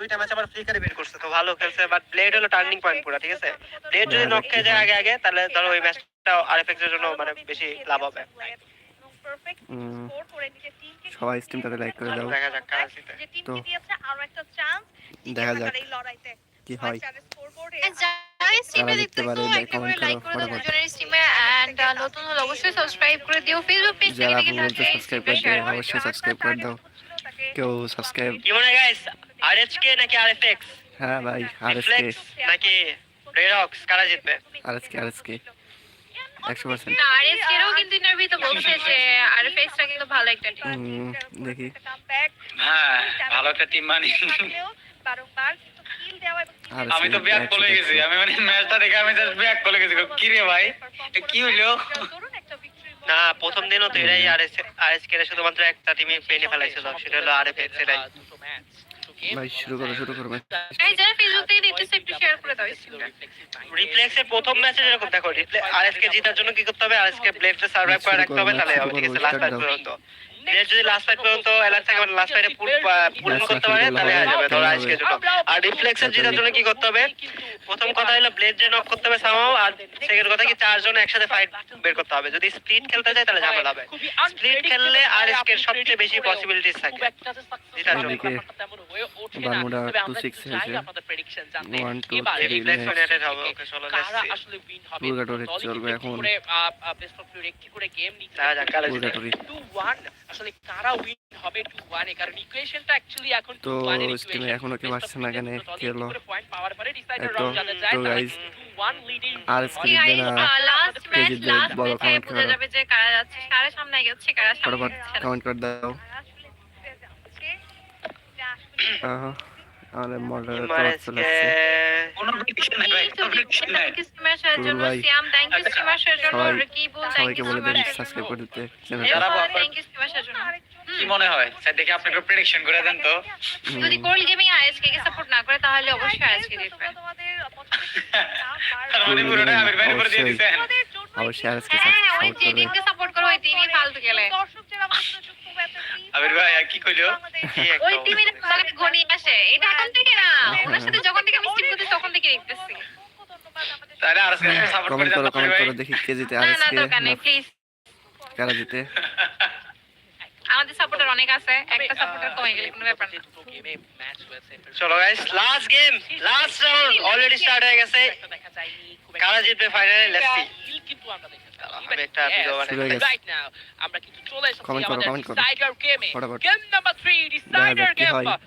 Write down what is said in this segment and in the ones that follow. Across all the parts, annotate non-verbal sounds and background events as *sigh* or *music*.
দুইটা ম্যাচ আবার ফ্লিকারে বের করছে তো ভালো খেলছে বাট ব্লেড হলো টার্নিং পয়েন্ট পুরো ঠিক আছে? ব্লেড যদি নক খেয়ে যায় আগে আগে তাহলে ধরো ওই ম্যাচটা আরএফএক্স এর জন্য মানে বেশি লাভ হবে। সবাই স্ট্রিমটাতে লাইক করে দাও। দেখা যাক কারা জিতে। তো, দেখা যাক। কি হয়। নতুন অবশ্যই সাবস্ক্রাইব করে দিও। ফেসবুক পেজ থেকে অবশ্যই সাবস্ক্রাইব করে দাও। কেউ সাবস্ক্রাইব কি মনে গাইস আরএচকে নাকি আরএফএক্স হ্যাঁ ভাই আর এস কে রিফ্লেক্স নাকি রেডক্স কারা জিতবে? আর এস কে আর এস কে একশো পার্সেন্ট না আরএস কেরও কিন্তু ইন্টারভিউতে বলছে যে আরএফএক্সটা কিন্তু ভালো একটা টিম দেখি। হ্যাঁ ভালো একটা টিম মানে আর আমি তো ব্যাক বলে গেছি। আমি মানে ম্যাচটা দেখে আমি জাস্ট ব্যাক বলে গেছি। কি রে ভাই? কি হইল? *laughs* না প্রথম দিনও তো এরাই আরএস এস কেরা শুধুমাত্র একটা টিমে প্লেনে ফেলাইছিল সেটা হলো আরএফএক্স এরাই। ভাই শুরু করো শুরু করো ভাই। এই যারা ফেসবুক থেকে দেখতেছে একটু শেয়ার করে দাও রিফ্লেক্সের প্রথম ম্যাচে যেরকম দেখো আরএসকে জেতার জন্য কি করতে হবে? আরএসকে ব্লেডটা সার্ভাইভ করে রাখতে হবে তাহলে হবে ঠিক আছে লাস্ট পর্যন্ত। ব্লেড যদি লাস্ট ফাইট পর্যন্ত এলার থাকে মানে লাস্ট ফাইটে পুল পুল করতে পারে তাহলে হয়ে যাবে ধরো আজকে জন্য আর রিফ্লেক্সের জেতার জন্য কি করতে হবে? প্রথম কথা হলো ব্লেড যে নক করতে হবে সামাও আর সেকেন্ড কথা কি চারজন একসাথে ফাইট বের করতে হবে। যদি স্প্লিট খেলতে যায় তাহলে ঝামেলা হবে। স্প্লিট খেললে আরএসকে এর সবচেয়ে বেশি পসিবিলিটিস থাকে। জেতার জন্য। বারমুডা 2-6 হয়েছে। One, two, three, reflex next. হবে ওকে চলো লেটস সি পুরগাটোরে চলবে এখন। দেখা যাক কারা জিতে পুরগাটোরি আসলে কারা উইন হবে টু ওয়ান এ? কারণ ইকুয়েশনটা অ্যাকচুয়ালি এখন তো স্টিমে এখনও কেউ আসছে না কেন ডিসাইডার তো গাইস আর এস কে কি জিতবে গাইস না লাস্ট ম্যাচ লাস্ট বলো কমেন্ট করো। যাবে যে কারা যাচ্ছে কারা সামনে গেছে কারা সামনে ফটাফট কমেন্ট করে দাও। আহা, আমাদের মডারেটর চলে আসছে কোনো নাই ভাই ভাই। সবাইকে বলে দেন সাবস্ক্রাইব করে দিতে যারা কি মনে হয় স্যার দেখে আপনি একটু প্রেডিকশন করে দেন তো যদি কোল্ড গেমিং আইএসকে কে সাপোর্ট না করে তাহলে অবশ্যই আইএসকে জিতবে মানে পুরোটা আমির ভাইয়ের উপরে দিয়ে দিছেন অবশ্যই আর এস কে ওই সাপোর্ট করবে সাপোর্ট করে ওই টিমই ফালতু গেলে ভাই আর কি কইলো কি একটা ওই টিমের তাহলে ঘনি আসে এটা এখন থেকে না ওনার সাথে যখন থেকে আমি স্টিম করতে তখন থেকে দেখতেছি তাহলে আর সাপোর্ট করে কমেন্ট করো কমেন্ট দেখি কে জিতে আর না এস না দরকার নেই প্লিজ কারা জিতে আমাদের সাপোর্টার অনেক আছে একটা সাপোর্টার কমে গেলে কোনো ব্যাপার না চলো guys last game last round already start হয়ে গেছে কারা জিতবে ফাইনালে লেটস সি কিন্তু আমরা আমি একটা ভিডিও বানাই now আমরা কিন্তু চলে এসেছি আমাদের। ডিসাইডার গেমে। গেম নাম্বার 3 ডিসাইডার গেম হয়।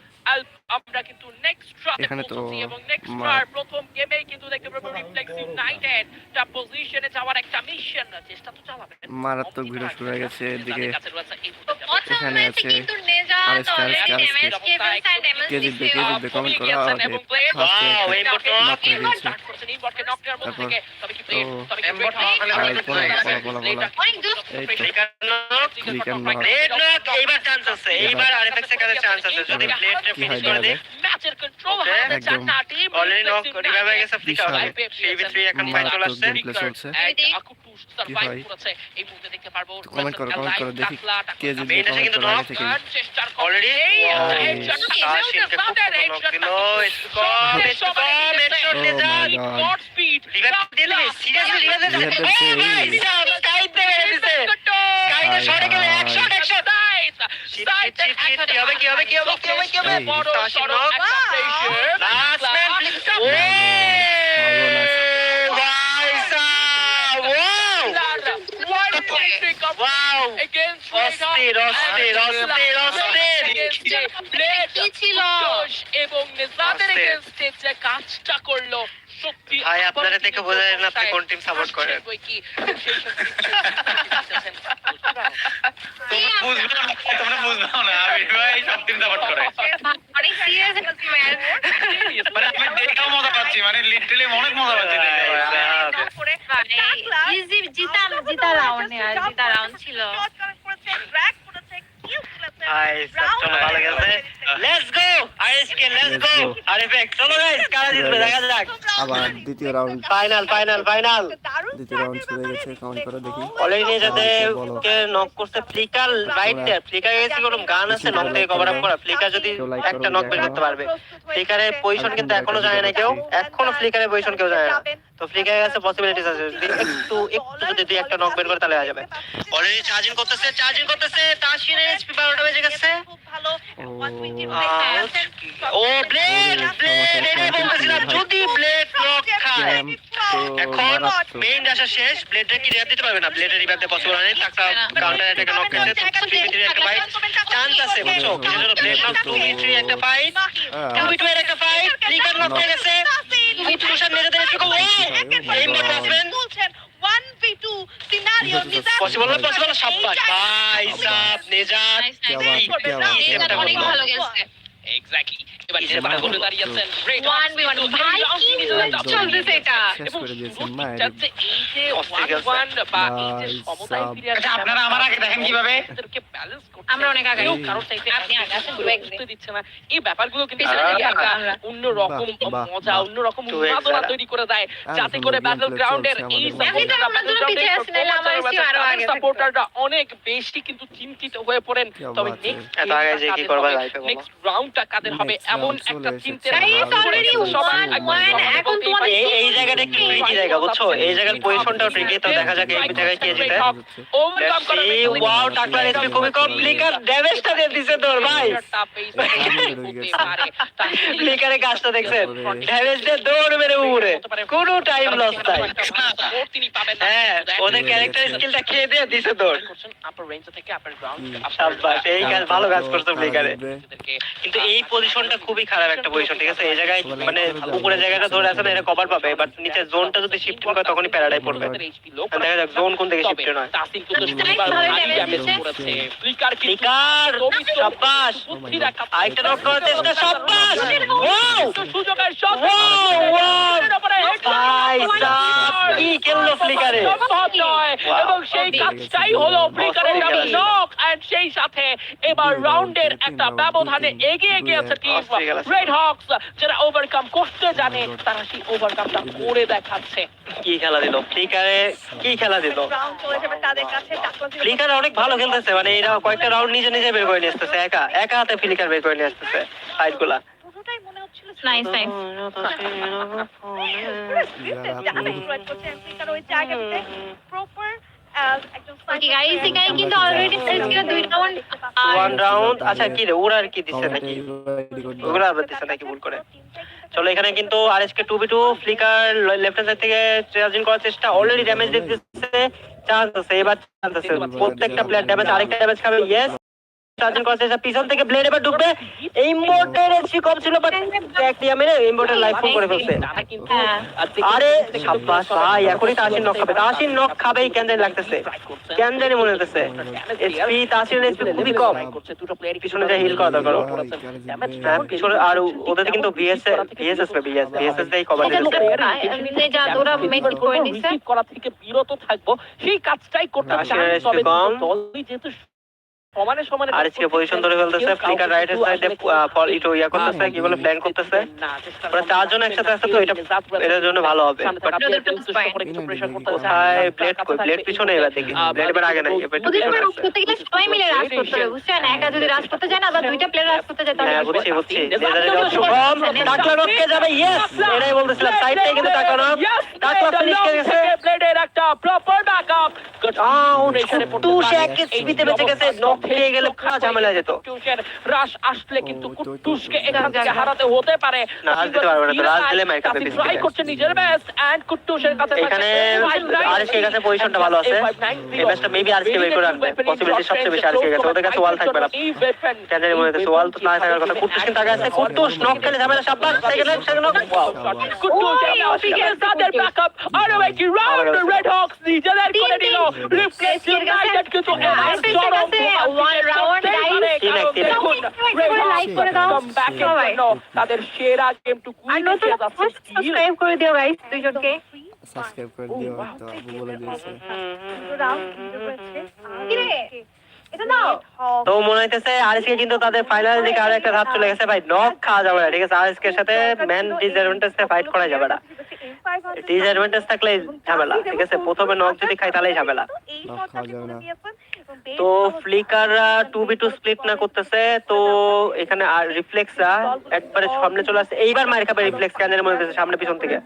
আমরা কিন্তু নেক্সট ড্রতে পৌঁছেছি এবং নেক্সট মা- প্রথম গেমে কিন্তু দেখতে পাবো রিফ্লেক্স ইউনাইটেড টা পজিশনে যাওয়ার একটা মিশন চেষ্টা তো চালাবে। মারাত্মক ভিডিও শুরু হয়ে গেছে এদিকে। এখানে আছে কে, জিতবে কে জিতবে কমেন্ট করো। আর তো এইবার চান্স আছে এইবার আরএফএক্স এর কাছে চান্স আছে। যদি ব্লেডটা ফিনিশ করে দেয় ম্যাচের কন্ট্রোল Okay, হাতে একদম। চারটা টিম অলরেডি নক রিভাইভ হয়ে গেছে ফ্লিকার বিশাল। টিভি 3 এখন ফাইট চলে আসছে মারাত্মক gameplay চলছে। কি হয়? comment করো, comment করো, দেখি কে জিতবে, comment করো আগে থেকে। Oh সিরিয়াসলি অস্থির অস্থির অস্থির অস্থির কি ছিল এবং নেজাদের এগেইনস্টে যে কাজটা করল সত্যি ভাই, আপনারা দেখে বোঝা যায় না আপনি কোন support আসছে করেন। *laughs* তোমরা বুঝবে না আমির ভাই সব টিম সাপোর্ট করে মানে আমি দেখেও মজা পাচ্ছি মানে লিটারালি অনেক মজা পাচ্ছি দেখে ভাই। ইজি জিতা জিতা রাউন্ড আর জিতা রাউন্ড ছিল। ভাই সব চলো ভালো গেছে let's go ISK let's Let's go go. RFX চলো গাইস কারা জিতবে দেখা যাক। আবার দ্বিতীয় রাউন্ড ফাইনাল ফাইনাল ফাইনাল দ্বিতীয় রাউন্ড হয়ে গেছে কাউন্ট করো দেখি। অলরেডি বলো। কে নক করছে ফ্লিকার রাইট দেয়ার ফ্লিকার গেছে কোনো গান আছে নক থেকে কভার আপ করা? ফ্লিকার যদি একটা নক বের করতে পারবে। ফ্লিকারের পজিশন কিন্তু এখনও জানে না কেউ। এখনও ফ্লিকারের পজিশন কেউ জানে না। তো ফ্লিকারের কাছে পসিবিলিটিস আছে। একটু একটু যদি দুই একটা নক বের করে তাহলে হয়ে যাবে। অলরেডি চার্জিং করতেছে চার্জিং করতেছে তাশিনের এইচপি বারোটা বেজে গেছে। ও। ব্লেড ব্লেড এটাই বলতেছিলাম যদি ব্লেড দিলাম তো মারাত্মক মেইন আসা শেষ ব্লেডের কি রিভাইভ দিতে পারবে না? ব্লেডের রিভাইভ দিতে পসিবল হয় না। টাকা কাউন্টার অ্যাটাক নক করতে থ্রি মিনিট একটা ফাইট চান্স আছে বুঝছ? ব্লেডের blade knock two minute three একটা ফাইট টু মিনিট এর একটা ফাইট ক্লিকার নক হয়ে গেছে ইনক্লুশন মেরে দেন একটু ও এই মেয়ে আসবেন পসিবল না পসিবল সাব্বাস ভাই সাব নেজাত অনেক ভালো গেছে এক্স্যাক্টলি অনেক মজা তৈরি করে দেয়। যাতে করে ব্যাটল গ্রাউন্ডের অনেক বেশি কিন্তু চিন্তিত হয়ে পড়েন। তবে কাদের হবে। এমন একটা চিন্তার এখন তোমাদের এই জায়গাটা একটু ট্রিকি জায়গা বুঝছ? এই জায়গার পজিশনটাও ট্রিকি তো দেখা যাক এই জায়গায় কে জিতে। ওভারকাম করে এই ওয়াও টাকলার এসপি খুবই কম ড্যামেজটা দিয়ে দিছে তোর ভাই। ফ্লিকারে *laughs* কাজটা দেখছেন ড্যামেজ দিয়ে দৌড় মেরে উপরে। কোনো টাইম লস নাই। তিনি পাবেন না। হ্যাঁ ওদের ক্যারেক্টার স্কিলটা খেয়ে দিয়ে দিছে দৌড়। আপার রেঞ্জ থেকে আপার গ্রাউন্ড এই কাজ ভালো কাজ করছে ফ্লিকারে কিন্তু এই পজিশনটা খুবই খারাপ একটা পজিশন ঠিক আছে? এই জায়গায় মানে উপরে জায়গাটা ধরে আছে না এটা কভার পাবে বাট নিচে জোনটা যদি শিফট করে তখনই প্যারাডাই পড়বে। দেখা যাক জোন কোন দিকে শিফট হয়। তাসিন কিন্তু দিচ্ছে। Flicker flicker. আরেকটা নক করার চেষ্টা সাব্বাস! ওয়াও সুযোগের শট wow! ভাই সাব কি খেললো ফ্লিকারে এবং সেই কাজটাই হলো ফ্লিকারের নক এন্ড সেই সাথে এবার রাউন্ডের একটা ব্যবধানে এগিয়ে গিয়েছে টিম। রেড হকস যারা ওভারকাম করতে জানে Oh. তারা সেই ওভারকামটা করে দেখাচ্ছে। কি খেলা দিল? ফ্লিকারে কি খেলা দিল? ফ্লিকার অনেক ভালো খেলতেছে মানে এরা কয়েকটা রাউন্ড নিজে নিজে বের করে নিয়ে আসতেছে একা একা হাতে ফ্লিকার বের করে নিয়ে আসতেছে ফাইটগুলা নাইস নাইস আচ্ছা ভুল করে। এখানে কিন্তু টু ফ্লিকার লেফট সাইড থেকে করার চেষ্টা। অলরেডি দিতেছে চান্স এবার চান্স প্রত্যেকটা প্লেয়ার আরেকটা খাবে চার্জিং করার চেষ্টা পিছন থেকে ব্লেড এবার ঢুকবে। এই মোটের এসি কম ছিল বাট এক দিয়ে মেরে এই মোটের লাইফ ফুল করে ফেলছে। হ্যাঁ। আরে সাব্বাস ভাই এখনই তাসির নক খাবে। তাসির নক খাবেই কেন জানি লাগতেছে। কেন জানি মনে হতেছে। এসপি এসপি খুবই কম। পিছনে যা হিল করা দরকার হ্যাঁ পিছনে আর ওদের কিন্তু পে ভিএস ভিএসএস দেই কভার মেসেজ করে দিছে রিসিভ করা থেকে বিরত থাকব সেই কাজটাই করতে তবে। দলই যেহেতু সমানে সমানে আর এসকে পজিশন ধরে ফেলতেছে ফ্লিকার রাইট সাইডে ফল ইটো ইয়া করতেছে কি বলে প্ল্যান করতেছে। ওরা চারজন একসাথে আছে তো এটা এটার জন্য ভালো হবে। বাট কোথায় ব্লেড কই ব্লেড পিছনে এবার দেখি। ব্লেড এবার আগে নাই এবার ওদের আছে। করতে গেলে সবাই মিলে রাজ করতে হবে বুঝছেন একা যদি রাজ করতে যায় না বা দুইটা প্লেয়ার রাজ করতে যায় তাহলে হ্যাঁ বুঝছি বুঝছি। শুভম টাকলা রককে যাবে ইয়েস এটাই বলতেছিলাম সাইডটাই কিন্তু টাকা রক টাকলা ফিনিশ করে গেছে ব্লেডের একটা প্রপার ব্যাকআপ আউ কুট্টুস এক স্পিডে বেঁচে গেছে নক খেয়ে গেলে পুরো ঝামেলা যেত। রাশ আসলে কিন্তু তো- তো- তো- এখান থেকে হারাতে হতে পারে। না, রাশ পারবে না তো, রাশ দিলে মার খাবে ট্রাই করছে নিজের বেস্ট এন্ড কুট্টুসের কাছে এখানে আরএসকে কাছে পজিশনটা ভালো আছে। এই ম্যাচটা মেবি আরএসকে বের করে আনবে। পসিবিলিটি সবচেয়ে বেশি আরএসকে কাছে ওদের কাছে ওয়াল থাকবে না। কেন জানি মনে হচ্ছে ওয়াল তো না থাকার কথা। কুট্টুস কিন্তু আগে আছে। কুট্টুস নক খেলে ঝামেলা সাব্বাস second knock second knock wow কুট্টুস তাদের ব্যাকআপ আর আরও একটি রাউন্ড রেড হক্স নিজেদের করে দিল। রিপ্লেস ইউনাইটেড কিন্তু আরএসকে কাছে তাদের সেরা গেমটুকু সাবস্ক্রাইব করে দিও গাইস দুইজনকে সাবস্ক্রাইব করে দিও তো বলে দিয়েছে। তো মনে হইতেছে আরএসকে কিন্তু তাদের ফাইনাল দিকে আরও একটা ধাপ চলে গেছে। ভাই নক খাওয়া যাবে না ঠিক আছে? আরএসকে সাথে ম্যান ফাইট করা যাবে না। থাকলে ঝামেলা ঠিক আছে? প্রথমে নক যদি খাই তাহলেই ঝামেলা। তো ফ্লিকাররা টু বি টু স্প্লিট না করতেছে তো এখানে আর রিফ্লেক্সরা একবারে সামনে চলে আসছে। এইবার মার খাবে রিফ্লেক্স ক্যানের মধ্যে থেকে, সামনে পিছন থেকে।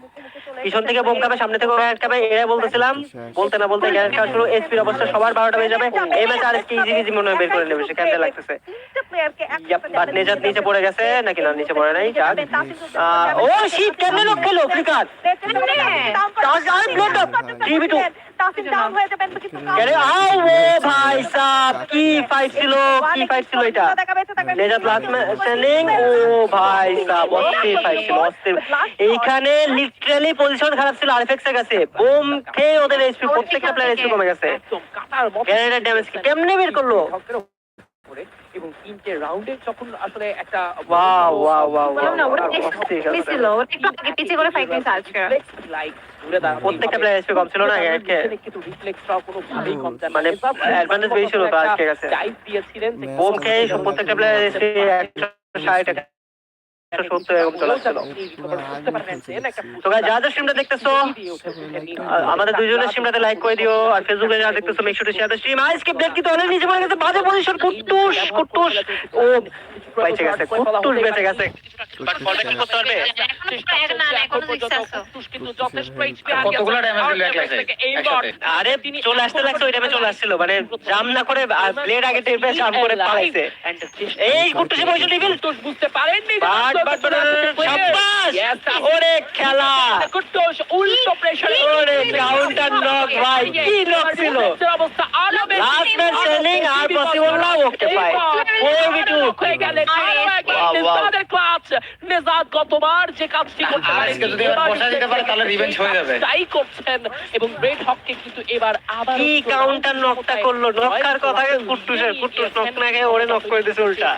পিছন থেকে বোম খাবে সামনে থেকে গ্যারেট খাবে এরা বলতেছিলাম বলতে না বলতে গ্যারেট খাওয়া শুরু এসপির অবস্থা সবার বারোটা বেজে যাবে। এই ম্যাচ আর কি ইজি ইজি মনে হয় বের করে নেবে সে থেকে লাগতেছে। বাট নেজাত নিচে পড়ে গেছে নাকি না নিচে পড়ে নাই আহ, ও শীত কেমনে লোক খেলো ফ্লিকার আরে আও ও ভাই সাব কি ফাইট ছিল কি ফাইট ছিল এটা নেজাত লাস্ট স্ট্যান্ডিং ও ভাই সাব অস্থির ফাইট ছিল অস্থির এইখানে লিটারালি পজিশন খারাপ ছিল আরফেক্স এর কাছে বোম খেয়ে ওদের এইচপি প্রত্যেকটা প্লেয়ার এইচপি কমে গেছে গ্যারেটের ড্যামেজ কেমনে বের করল করে এবং তিনটে রাউন্ডে যখন আসলে একটা ওয়াও ওয়াও ওয়াও না, ওরা ছিল একটু আগে করে ফাইট নিয়েছে আজকে লাইক প্রত্যেকটা প্লেয়ার এসে কম ছিল না আজকে কিন্তু রিফ্লেক্স মানে বেশি ছিল আজকে কাছে ডাইভ দিয়েছিলেন বোমকে প্রত্যেকটা প্লেয়ার এসপি 60 আমাদের দুইজনের স্ট্রিমটাতে লাইক করে দিও আর ফেসবুকে যারা দেখতেছো make sure share the stream আজকে ব্লেড কিন্তু অলরেডি নিচে পড়ে গেছে বাজে পজিশন কুট্টুস কুট্টুস। ও বেঁচে গেছে কুট্টুস বেঁচে গেছে। বাট কন্টাক্ট করতে পারবে? এখন না না এখন রিক্স আছে কিন্তু যথেষ্ট HP কতগুলো damage দিল এক লাখে? একসাথে? আরে চলে আসতে লাগছে ওই টাইমে চলে আসছিল মানে জাম না করে ব্লেড আগে জাম করে পালাইছে। এই কুট্টুসে বুঝতে পারেননি ওরে খেলা। উল্টো প্রেসারে ওরে কাউন্টার নক ভাই কি নক ছিল? অবস্থা আরও লাস্ট ম্যাচ ট্রেনিং আর পসিবল না ওকে পায় ফোর বি টু হয়ে গেলে Wow, wow. ক্লাচ নেজাত গতবার যে কাজটি করতে পারে যদি এবার বসা দিতে পারে তাহলে রিভেঞ্জ হয়ে যাবে। তাই করছেন এবং রেড হককে কিন্তু এবার আবার কি কাউন্টার নকটা করল? নকার কথা কুট্টুসের কুট্টুস নক না খেয়ে ওরে নক করে দিছে উল্টা।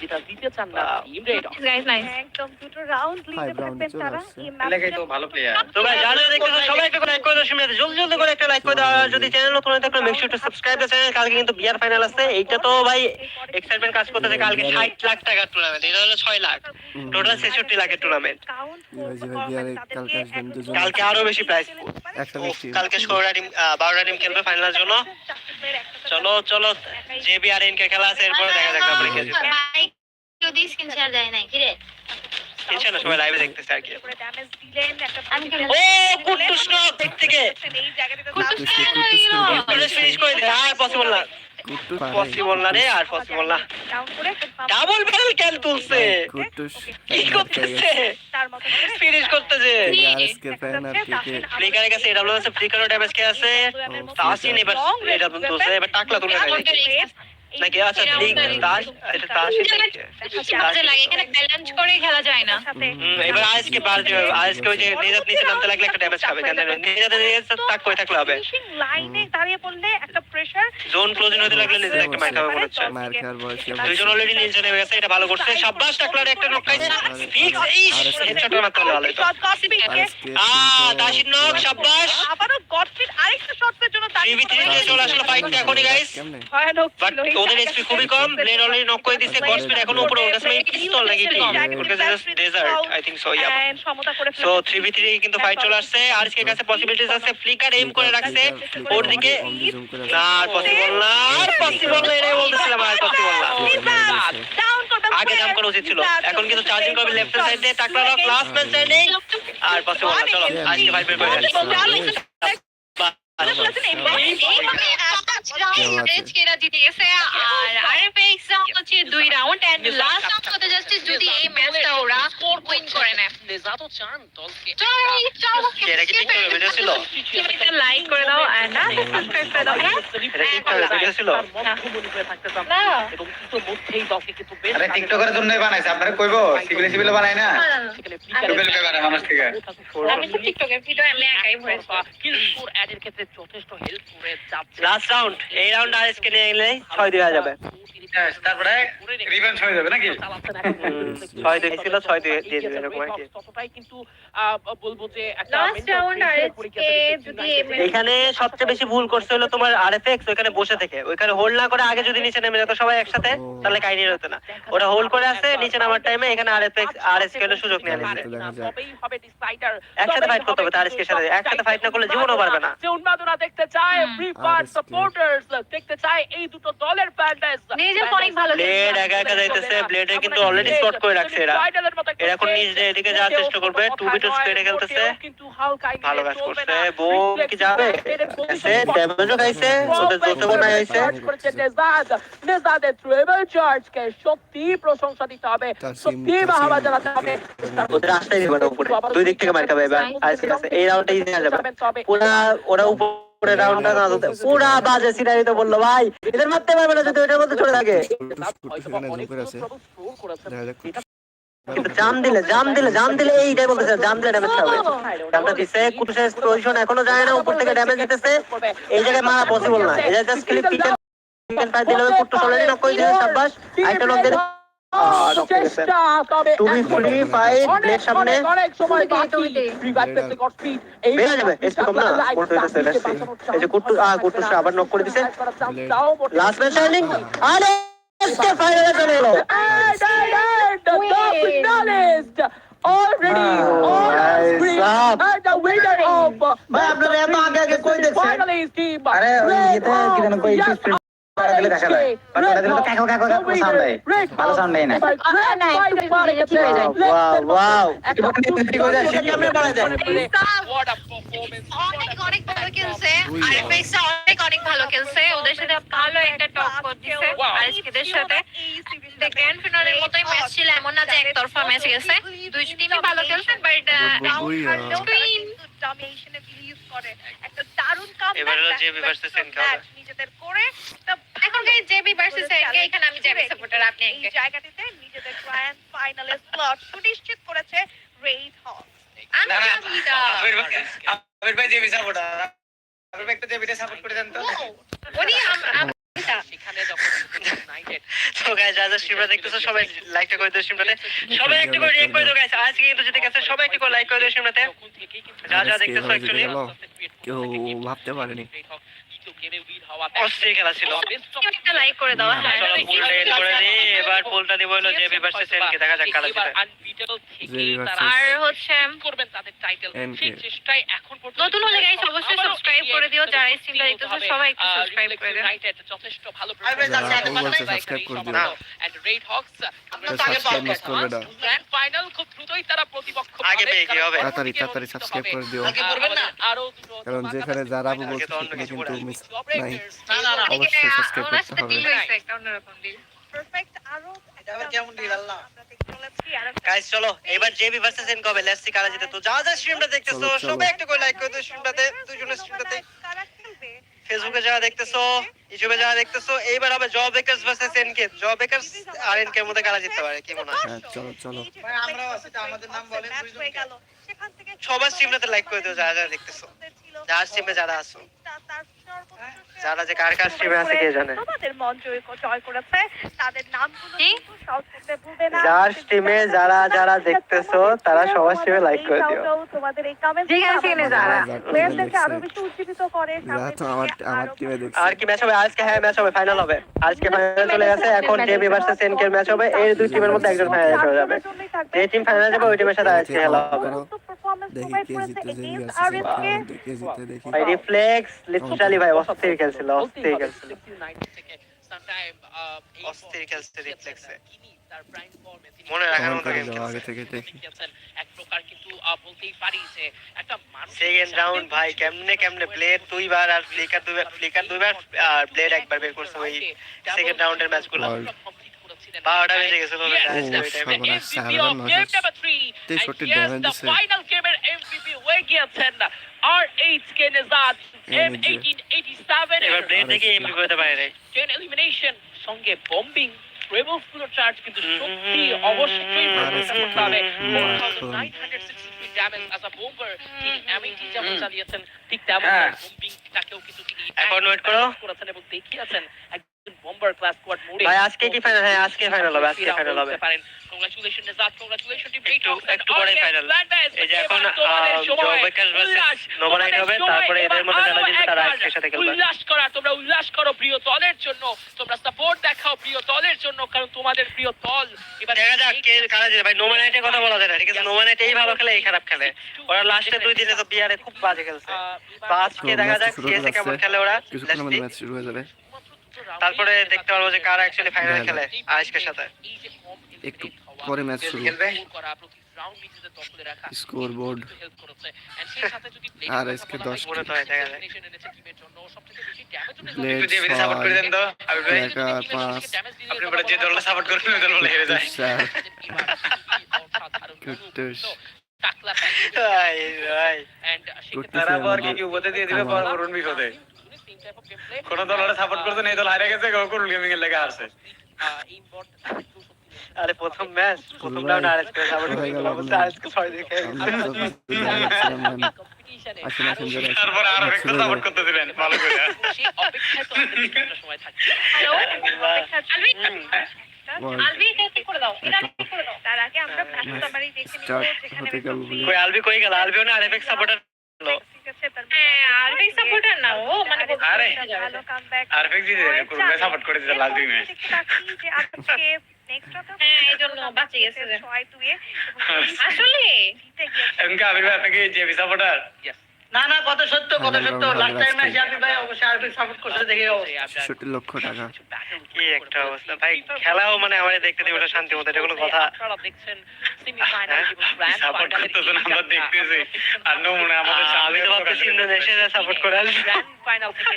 যেটা দিতে চান না। টিম গাইস নাইস একদম দুটো রাউন্ড লিডে থাকবেন তারা এলাকায় তো ভালো প্লেয়ার তো ভাই যারা যারা সবাই একটা লাইক করে দাও সিমিয়াতে জলদি জলদি করে একটা লাইক করে দাও। যদি চ্যানেল নতুন হয়ে থাকলে make sure to subscribe the channel কালকে কিন্তু বিয়ার ফাইনাল আছে। এইটা তো ভাই এক্সাইটমেন্ট কাজ করতেছে। কালকে 60 লাখ টাকার টুর্নামেন্ট এটা হলো 6 লাখ। টোটাল 66 লাখের টুর্নামেন্ট কালকে আরও বেশি প্রাইস কালকে ষোলোটা টিম বারোটা টিম খেলবে ফাইনালের জন্য। চলো চলো যে বিআর এনকে খেলা আছে। এরপরে দেখা যাক যদি স্ক্রিন শেয়ার দেয় নাই সবাই লাইভে দেখতেছে আর কি আমি কি ও নক দিক থেকে ফিনিশ করে দে আর পসিবল না কুট্টুস পসিবল না রে আর পসিবল না ডাউন করে একটা pump ডাবল ব্যারেল ক্যান তুলছে কুট্টুস কি করতেছে তার মতো ফিনিশ করতেছে আরএসকে ফ্যান আর কে কে ফ্লিকারের কাছে এডাব্লিউ আছে ফ্লিকারও ড্যামেজ কে আছে তাসিন এবার এডাব্লিউ তুলছে এবার টাকলা তুলে ফেলে নাকি আচ্ছা ফ্লিক তাস এটা তাসিন মজা লাগে এখানে ব্যালেন্স করে খেলা যায় না। এবার আজকে বার আজকে ওই যে নিজাত নিচে নামতে লাগলে একটা ড্যামেজ খাবে কেন নিজাতে নিজাতে তাক করে থাকলে হবে। লাইনে দাঁড়িয়ে পড়লে একটা প্রেসার জোন ক্লোজিং হতে লাগলে নিজে একটা মার খাবে মনে হচ্ছে। মার খাওয়ার বয়সে দুইজন অলরেডি নিচে নেমে গেছে এটা ভালো করছে। সাব্বাস টাকলার একটা নক খাইছে ফিক্স এই হেডশট মারতে হলে ভালো হতো শট গসপিকে আরএসকে আ তাসিন নক সাব্বাস। আবারও গসপিট আরেকটা শটের জন্য দাঁড়িয়ে চলে আসলো ফাইটটা এখনই গাইস ভয়ানক। ছিল এই ওদের এসপি খুবই কম ব্লেড অলরেডি নক করে দিছে গসপিড এখনও উপরে ওর কাছে পিস্তল নাকি কি ওর কাছে just desert I think so yeah so ফেলেছে। থ্রি বি থ্রি কিন্তু ফাইট চলে আসছে আর এর কাছে পসিবিলিটিস আছে ফ্লিকার এম করে রাখছে ওর দিকে না আর পসিবল না আর পসিবল না এটাই বলতেছিলাম আর পসিবল না আগে জাম্প করা উচিত ছিল এখন কিন্তু চার্জিং করবে লেফট সাইড দিয়ে টাকলা লক লাস্ট ম্যাচ সাইডে আর পসিবল না চলো আজকে ফাইট বের করে আসি বলেছেন এইভাবে এইভাবে এরা জিতে গেছে আর আরএফএক্স হচ্ছে দুই রাউন্ড এন্ড লাস্ট রাউন্ড হতে যাচ্ছে যদি এই ম্যাচটা ওরা উইন করে নেয় নেজাতও চান দলকে চলো চলো এটা কি টিকটকে ভিডিও ছিল টিভিটা লাইক করে দাও এন্ড সাবস্ক্রাইব করে দাও হ্যাঁ এটা টিকটকে ভিডিও ছিল না এবং ইতিমধ্যেই দলকে কিন্তু বেশ আরে টিকটকের জন্যই বানাইছে আপনারা কইবো সিভিলে সিভিলে বানাই না টুকে টুকে বানায় মানুষ থেকে আমি তো টিকটকের ভিডিও আমি একাই ভয়েস কিলসুর অ্যাডের ক্ষেত্রে যথেষ্ট হেল্প করে যাচ্ছে লাস্ট রাউন্ড এই রাউন্ড আর এসকে নিয়ে গেলে ছয় দুই হয়ে যাবে। তারপরে রিভেঞ্জ হয়ে যাবে নাকি? চালাচ্ছেন এখন। হুম, ছয় দুই। ছিল ছয় দুই দিয়ে দিবে এরকম আর ততটাই কিন্তু বলব যে একটা Last mental round pressure RSK পরীক্ষা থেকে যদি United এমএস এখানে সবচেয়ে বেশি ভুল করছে হলো তোমার আরএফএক্স ওইখানে বসে থেকে। ওইখানে হোল্ড না করে আগে যদি নিচে নেমে যেত সবাই একসাথে তাহলে কাহিনী হতো না। ওরা হোল্ড করে আছে নিচে নামার টাইমে এখানে আরএফএক্স আরএসকে সুযোগ নিয়ে একসাথে তবেই করতে হবে হবে তার সাথে। একসাথে না করলে জীবনও পারবে না। যে উন্মাদনা দেখতে চায় ফ্রি ফায়ার RSK সাপোর্টার্স দেখতে চায় এই দুটো দলের ফ্যান বেস নিজে অনেক ভালো ব্লেড একা একা যাইতেছে ব্লেডের কিন্তু অলরেডি স্পট করে রাখছে এরা। এরা এখন নিজ দিয়ে এদিকে যাওয়ার চেষ্টা করবে টু বি টু স্কেটে খেলতেছে। ভালো কাজ করছে বোম কি যাবে? এসে ড্যামেজও খাইছে ওদের জোতে মনে হয়েছে নেজাদের ট্রেবল চার্জকে সত্যি প্রশংসা দিতে হবে সত্যি বাহাবা জানাতে হবে। ওদের আসতেই দিবে না উপরে। দুই দিক থেকে মার খাবে এবার আজকে এই রাউন্ডটা ইজি যাবে। পুরা ওরা উপরে রাউন্ডটা না হতে পুরা বাজে সিনারি তো বলল ভাই। এদের মারতে পারবে না যদি ওইটার মধ্যে চলে থাকে। জুম কিন্তু দিলে জাম দিলে জাম দিলে এইটাই বলতেছে জাম দিলে ড্যামেজ খাবে জামটা দিছে কুটুসের পজিশন এখনও যায় না উপর থেকে ড্যামেজ দিতেছে। এই জায়গায় মারা পসিবল না। এই জায়গায় জাস্ট ক্লিক কিকেন কিকেন পার দিলে কুটুস অলরেডি নক করে দিয়েছে শাবাশ আইটা লোক দিলে ফ্রি সামনে। অনেক সময় বাকি। স্পিড এই যাবে এসে এই যে আ কুটুস আবার নক করে দিছে। লাস্ট ম্যাচ শাইনিং আরে ফাইনালে চলে ভাই আপনারা এত আগে আগে কই দেখছেন ওই কি যেন কই স্পিড করা দেখা যায় বাট দিলে তো কাকো কাকো কাকো সাউন্ড দেয় ভালো সাউন্ড দেয় না না, একটু পরে ঠিক হয়ে যায়। ওয়াও ওয়াও অনেক অনেক ভালো খেলছে আর অনেক অনেক ভালো খেলছে ওদের সাথে ভালো একটা টপ করতেছে আরএসকেদের সাথে গ্র্যান্ড ফিনালের মতোই ম্যাচ ছিল এমন না যে একতরফা ম্যাচ গেছে দুই টিমই ভালো খেলছে বাট ডমিনেশনে বিলিভ করে একটা দারুণ কাম এবার নিজেদের করে এখন গাইস জেবি ভার্সেস এনকে এখানে আমি জেবি সাপোর্টার আপনি এই জায়গাটিতে নিজেদের গ্র্যান্ড ফাইনালে স্লট সুনিশ্চিত করেছে রেড হক আমি আবির ভাই দেবী সাপোর্টার আবির ভাই একটা দেবীটা সাপোর্ট করে দেন তো। ওনি সেখানে যখন ইউনাইটেড তো গাইস যারা যারা দেখতেছো সবাই লাইকটা করে দিও স্ট্রিমটাতে সবাই একটু করে রিয়েক্ট করে দিও গাইস আজকে কিন্তু জিতে গেছে সবাই একটু করে লাইক করে দিও যা যা দেখতেছো অ্যাকচুয়ালি কেউ ভাবতে পারেনি। অস্থির খেলা ছিল। একটা লাইক করে দাও চলো পুলটা এড করে। দিই এবার পুলটা দিব হলো জেবি ভার্সেস এনকে দেখা যাক কারা জিতে। JB versus আর হচ্ছে করবেন তাদের টাইটেল সেই চেষ্টাই এখন পর্যন্ত নতুন হলে গাইস অবশ্যই সাবস্ক্রাইব করে দিও যারা এই স্ট্রিমটা দেখতেছো সবাই একটু সাবস্ক্রাইব করে দিও। যথেষ্ট ভালো যারা এখন বলছে subscribe করে দিও। And red hawks subscribe miss করবে না। গ্র্যান্ড ফাইনাল খুব দ্রুতই তারা প্রতিপক্ষ আগে পেয়ে কি হবে? তাড়াতাড়ি, তাড়াতাড়ি subscribe করে দিও। আগে করবেন না। আরও কারণ যেখানে যারা বলছে তো অন্য কিছু কিন্তু অবশ্যই করতে হবে। চলো এবার জেবি ভার্সেস লেটস সি কারা জিতে। তো স্ট্রিমটা দেখতেছো। সবাই একটু করে লাইক করে দিও স্ট্রিমটাতে দুজনের স্ট্রিমটাতে ফেসবুকে যারা দেখতেছো ইউটিউবে যারা দেখতেছো এইবার হবে job bakers versus NK job bakers আর এনকে মধ্যে কারা জিততে পারে কি মনে হয়? চলো চলো। ভাই, আমরাও আছি, আমাদের নাম বলেন, ম্যাচ বুঝলাম কি? গেল। সেখান থেকে সবার স্ট্রিমটাতে লাইক করে দিও যারা যারা দেখতেছো। যার স্ট্রিমে যারা আছো। যারা যে কার কার স্ট্রিমে আছে কে জানে? তোমাদের মন জয় জয় করেছে। তাদের নামগুলো কিন্তু shout ভুলবে না। যার স্ট্রিমে যারা যারা দেখতেছো তারা সবার স্ট্রিমে লাইক করে দিও। তোমাদের এই কমেন্ট যেখানে যারা। প্লেয়ারদেরকে আরও বেশি উজ্জীবিত করে আমার আমার টিমে দেখছে। আর কি ম্যাচ হবে? আজকে হ্যাঁ ম্যাচ হবে ফাইনাল হবে। আজকে ফাইনাল চলে গেছে এখন জেবি ভার্সেস এনকে ম্যাচ হবে। এই দুই টিমের মধ্যে একজন ফাইনালে চলে যাবে। যে টিম ফাইনালে যাবে ওই টিমের সাথে আজকে খেলা হবে। দেখি কে জিতে জেবি আছে কে জিতে দেখি ভাই রিফ্লেক্স লিটারালি ভাই অস্থির খেলছিল অস্থির খেলছিল অস্থির খেলছে রিফ্লেক্সে মনে রাখার মতো করে গেম দাও আগে খেলছে থেকে দেখি এক প্রকার কিন্তু আহ, বলতেই পারি যে একটা মানুষ সেকেন্ড রাউন্ড ভাই কেমনে কেমনে ব্লেড দুইবার আর ফ্লিকার দুইবার ফ্লিকার দুইবার আর ব্লেড একবার বের করছে ওই সেকেন্ড রাউন্ডের ম্যাচগুলো বারোটা বেজে গেছিল। তেষট্টি damage দিছে। ফাইনাল গেমের এমভিপি হয়ে গিয়েছেন আর এইচ কে নেজাদ এম এইটিন এইটি সেভেন এবার ব্লেড দেখে এমপি করতে পারে নাই এলিমিনেশন সঙ্গে বম্বিং ট্রেবলগুলো চার্জ কিন্তু সত্যি অবশ্যই করতে হবে। ড্যামেজ অ্যাজ আ বোম্বার তিনি এমএটি যেমন চালিয়েছেন ঠিক তেমন। কিন্তু তিনি এখন wait করো। করেছেন এবং দেখিয়েছেন। বোম্বার ক্লাস স্কোয়াড মোডে ভাই আজকে কি ফাইনাল হ্যাঁ আজকে ফাইনাল হবে আজকে ফাইনাল হবে। কংগ্রাচুলেশন নেজাদ কংগ্রাচুলেশন টিম একটু একটু একটু পরে ফাইনাল এই যে এখন জয়বেকাশ ভার্সেস নোমানাইট হবে তারপরে এদের মধ্যে যারা জিতবে তারা আজকের সাথে খেলবে। উল্লাস করা তোমরা উল্লাস করো প্রিয় দলের জন্য। তোমরা সাপোর্ট দেখাও প্রিয় দলের জন্য কারণ তোমাদের প্রিয় দল। এবার দেখা যাক কে কারা জিতে ভাই নোমানাইটের কথা বলা যায় না ঠিক আছে? নোমানাইট এই ভালো খেলে এই খারাপ খেলে। ওরা লাস্টে দুই দিনে তো বিয়ারে খুব বাজে খেলছে। তো আজকে দেখা যাক সিএসএ কেমন খেলে ওরা। কিছুক্ষণের Let's ম্যাচ শুরু হয়ে যাবে। তারপরে দেখতে পারব যে কারা অ্যাকচুয়ালি ফাইনাল খেলে আজকের সাথে। একটু পরে ম্যাচ শুরু। স্কোর বোর্ড আর দশটি। মনে তো দিয়ে সাপোর্ট করে দেন তো আবির ভাই। পাঁচ আপনি বলে যে দলটা সাপোর্ট করবেন ওই দল হেরে যায় চার ভাই ভাই। তারা আবার কি কি উপদে দিয়ে দিবে? পর অরুণ বিপদে। কোন দল ওরা সাপোর্ট করছে এই দল হারে গেছে গেমিং এর লেগে হারছে। আরে প্রথম ম্যাচ প্রথম রাউন্ড আরএসকে সাপোর্ট হয়ে গেল ছয় দেখে তারপর আরও একটা সাপোর্ট করতে দিলেন ভালো করে। হ্যালো আলবি আলবি করে করে আলবি কই গেল? আলবিও না আরএফএক্স সাপোর্টার হ্যাঁ মানে সাপোর্ট করে দিতে লাস্ট দিনে। যে আজকে নেক্সট হ্যাঁ এই জন্য বাঁচে গেছে। যে। ছয় দুয়ে। *laughs* আসলে? জিতে গিয়েছে। এমনকি আবির ভাই আপনি কি জেবি সাপোর্টার না না কত সত্য কত সত্য লাস্ট টাইম আজকে। ম্যাচে ভাই অবশ্যই আরবি সাপোর্ট করতে দেখে ছেষট্টি লক্ষ টাকা কি একটা অবস্থা ভাই খেলাও মানে আমাদের দেখতে দিব ওটা শান্তি মতো এটা কোনো কথা দেখছেন সেমিফাইনাল সাপোর্ট করতেছেন আমরা দেখতেছি আর নমুনা আমাদের আহ, আমি ইন্দোনেশিয়া সাপোর্ট করে ফাইনাল থেকে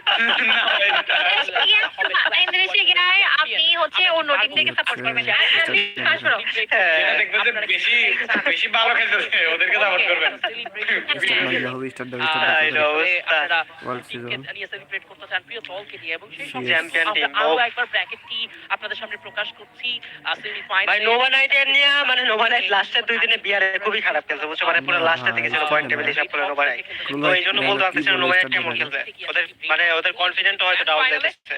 আপনি হচ্ছে অন্য টিম থেকে হ্যাঁ। হ্যাঁ, oh. আপনাদের সামনে প্রকাশ করছি মানে লাস্টের দুই দিনে বিয়ারে খুবই খারাপ খেলছে বুঝছ মানে পুরো লাস্টের দিকে ছিল পয়েন্ট টেবিল হিসাব করে নোভা তো এই জন্য বলতে পারতেছি নোভা কেমন খেলবে ওদের মানে ওদের কনফিডেন্ট হয়তো ডাউন যাচ্ছে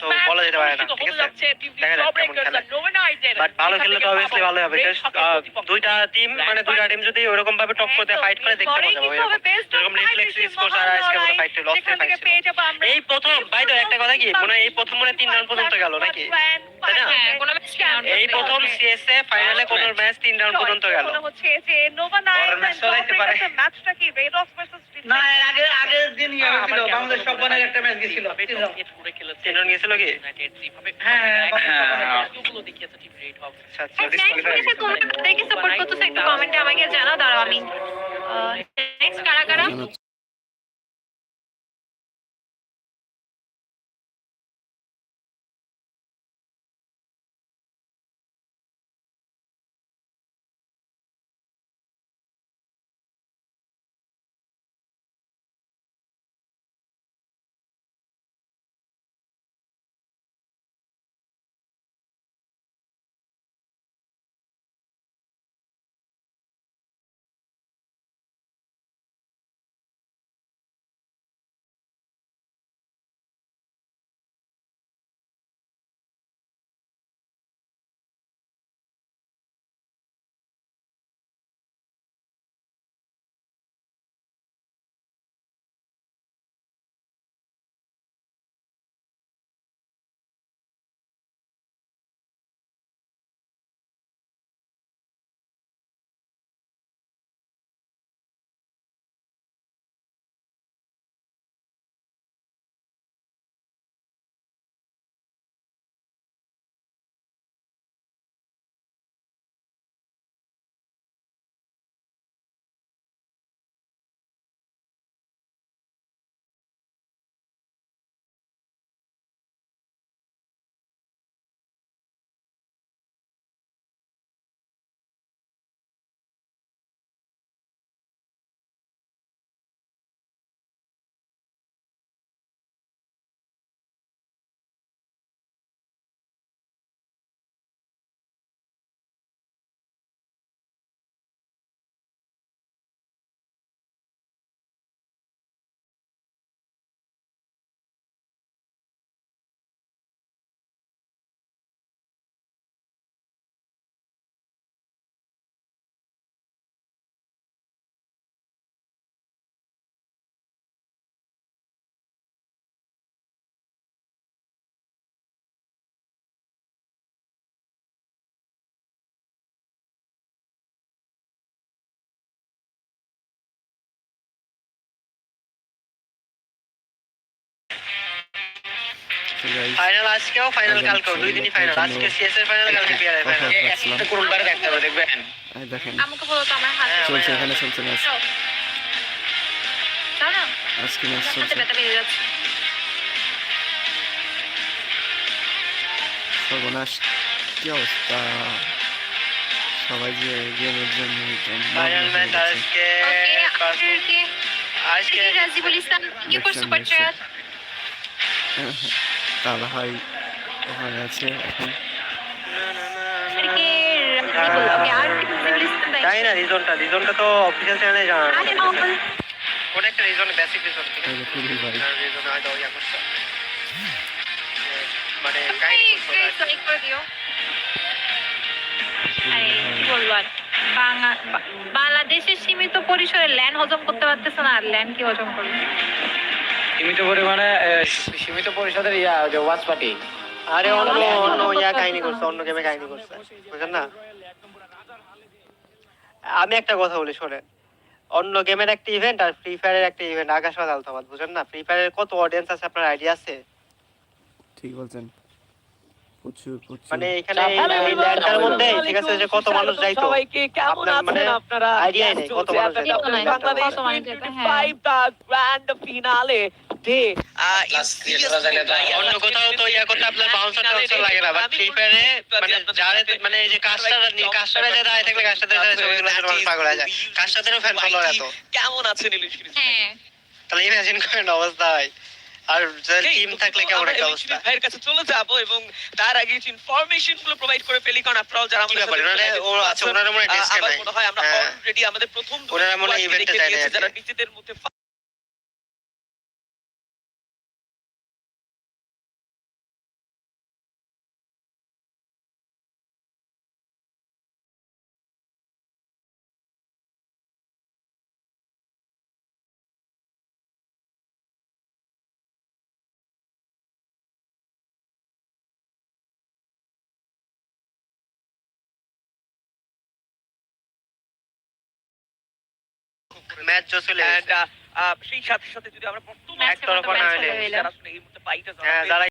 তো বলা যেতে পারে না ঠিক আছে দেখা যাক কেমন খেলে বাট ভালো খেললে তো অবভিয়াসলি ভালো হবে। দুইটা টিম মানে দুইটা টিম যদি ওরকম ভাবে টপ করতে ফাইট করে দেখতে মজা হবে এরকম রিফ্লেক্স স্কোর আর আজকে ফাইট ছিল অস্থির ফাইট ছিল পেয়ে যাব আমরা। এই প্রথম ভাই তো একটা কথা কি? মনে এই প্রথম মনে তিন রাউন্ড পর্যন্ত গেল নাকি? তাই না? হ্যাঁ কোনো ম্যাচ এই প্রথম সিএসএ ফাইনালে কোন ম্যাচ তিন রাউন্ড পর্যন্ত গেল। হচ্ছে যে নোভা নাইট বড় match চলাইতে পারে। ম্যাচটা কি রেড অফ ভার্সেস না আগে আগের দিন ইয়ে হয়েছিল বাংলাদেশ সব একটা ম্যাচ গেছিল। তিন রাউন্ড গেছিল কি? হ্যাঁ, হ্যাঁ। আচ্ছা আচ্ছা তোমরা সাপোর্ট করতেছো একটু কমেন্টে আমাকে জানাও দাঁড়াও আমি। নেক্সট কারা কারা? ফাইনাল আজকেও ফাইনাল কালকেও দুই দিনই ফাইনাল আজকে সিএস এর ফাইনাল কালকে বিআর এর ফাইনাল একটা কোন বারে দেখতে হবে দেখবেন। দেখেন। আমাকে বলো তো আমার হাত হ্যাঁ, চলছে এখানে চলছে না আজকে ম্যাচ চলছে। সর্বনাশ কি অবস্থা? সবাই যে গেমের জন্য ফাইনাল ম্যাচ আজকে আজকে রাজিবুল ইসলাম কি ফর সুপার *laughs* চ্যাট তালা হয় ওখানে আছে এখন। আপনাদেরকে রাজিবুল ওকে আর কি জানি না রিজনটা। রিজনটা তো অফিসিয়াল চ্যানেলে জানানো কোন একটা রিজন বেসিক রিজন। ঠিক আছে তাহলে খুবই ভাই রিজন হয়তো ইয়া করছে মানে কাহিনী করছে ওরা। লাইক করে দিও। বলব আর? বাংলা- বাংলাদেশের সীমিত পরিসরে ল্যান্ড হজম করতে পারতেছে না আর ল্যান্ড কি হজম করবে? সীমিত পরিমাণে সীমিত পরিষদের ইয়া যে ওয়াচ পার্টি। আরে অন্য অন্য ইয়া কাহিনী করছে অন্য গেমে কাহিনী করছে। বুঝলেন না? আমি একটা কথা বলি শোনেন। অন্য গেমের একটা ইভেন্ট আর ফ্রি ফায়ারের একটা ইভেন্ট আকাশবাদ আলতাবাদ বুঝেন না? ফ্রি ফায়ারের কত অডিয়েন্স আছে আপনার আইডিয়া আছে? ঠিক বলছেন। প্রচুর প্রচুর মানে এখানে এই- এই ল্যান্ডটার মধ্যে ঠিক আছে যে কত মানুষ যাইতো সবাইকে কেমন মানে আছেন আপনারা idea নেই কত মানুষ যাইতো। বাংলাদেশ হ্যাঁ। 25 দা গ্র্যান্ড ফিনালে ডে অন্য কোথাও তো ইয়া করতে আপনার বাউন্সার টাউন্সার লাগে না বাট ফ্রি ফায়ারে মানে যারে মানে এই যে কাজটা কাজটা যে দাঁড়িয়ে থাকলে আসলে মানুষ পাগল হয়ে যায় ফ্যান ফলো এত কেমন আছেন ইলিশ হ্যাঁ তাহলে ইমাজিন করেন অবস্থা হয় আর টিম থাকলে কেমন একটা অবস্থা ভাইয়ের কাছে চলে যাব এবং তার আগে কিছু ইনফরমেশনগুলো প্রোভাইড করে ফেলি কারণ আপনারাও যারা আমাদের ওনারা- ও আচ্ছা, ওনারা মনে হয় নাই। হয় আমরা হ্যাঁ। অলরেডি আমাদের প্রথম ওনারা মনে হয় যায় আজকে। যারা নিজেদের মধ্যে ম্যাচ চলে আহ, আহ, সেই সাথে সাথে যদি আমরা বর্তমান Match এর একতরফা না হলে যারা শুনে এই মুহূর্তে বাইরে যারা